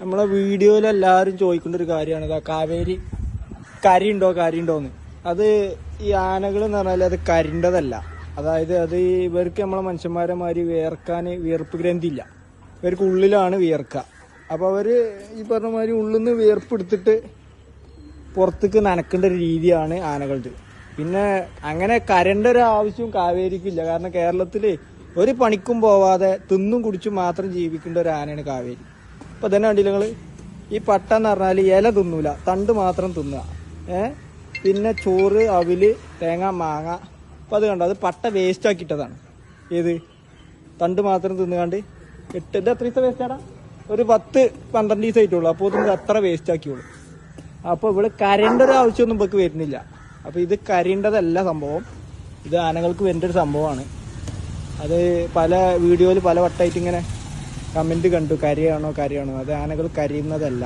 നമ്മളെ വീഡിയോയിൽ എല്ലാവരും ചോദിക്കേണ്ട ഒരു കാര്യമാണ്. കാവേരി കരിയുണ്ടോ കരിയുണ്ടോന്ന് അത് ഈ ആനകൾ എന്ന് പറഞ്ഞാൽ അത് കരിണ്ടതല്ല. അതായത് അത് ഇവർക്ക് നമ്മളെ മനുഷ്യന്മാരെ മാതിരി വിയർക്കാൻ വിയർപ്പ് ഗ്രന്ഥി ഇല്ല ഇവർക്ക് ഉള്ളിലാണ് വിയർക്കുക അപ്പോൾ അവർ ഈ പറഞ്ഞ മാതിരി ഉള്ളിൽ നിന്ന് വിയർപ്പ് എടുത്തിട്ട് പുറത്തേക്ക് നനക്കേണ്ട ഒരു രീതിയാണ് ആനകളുടെ പിന്നെ അങ്ങനെ കരണ്ട ഒരു ആവശ്യവും കാവേരിക്കില്ല കാരണം കേരളത്തിൽ ഒരു പണിക്കും പോവാതെ തിന്നും കുടിച്ചും മാത്രം ജീവിക്കേണ്ട ഒരു ആനയാണ് കാവേരി. അപ്പൊ തന്നെ കണ്ടില്ല നിങ്ങൾ? ഈ പട്ട എന്ന് പറഞ്ഞാൽ ഇല തിന്നൂല. തണ്ട് മാത്രം തിന്നുക ഏ? പിന്നെ ചോറ് അവിൽ തേങ്ങ മാങ്ങ. അപ്പൊ അത് കണ്ടോ? അത് പട്ട വേസ്റ്റ് ആക്കിയിട്ടതാണ്. ഏത്? തണ്ട് മാത്രം തിന്നുകാണ്ട് എട്ട് ഇത് എത്ര ദിവസം വേസ്റ്റ് ആടാ? ഒരു പത്ത് പന്ത്രണ്ട് ദിവസം ആയിട്ടുള്ളൂ. അപ്പോൾ ഇത് അത്ര വേസ്റ്റ് ആക്കിയുള്ളൂ. അപ്പോൾ ഇവിടെ കരണ്ട ഒരു ആവശ്യമൊന്നും ഇവർക്ക് വരുന്നില്ല. അപ്പോൾ ഇത് കരേണ്ടതല്ല സംഭവം. ഇത് ആനകൾക്ക് വരേണ്ട ഒരു സംഭവമാണ്. അത് പല വീഡിയോയിൽ പല വട്ടമായിട്ട് ഇങ്ങനെ കമന്റ് കണ്ടു കരയാണോ കരയാണോ? അത് ആനകൾ കരയുന്നതല്ല.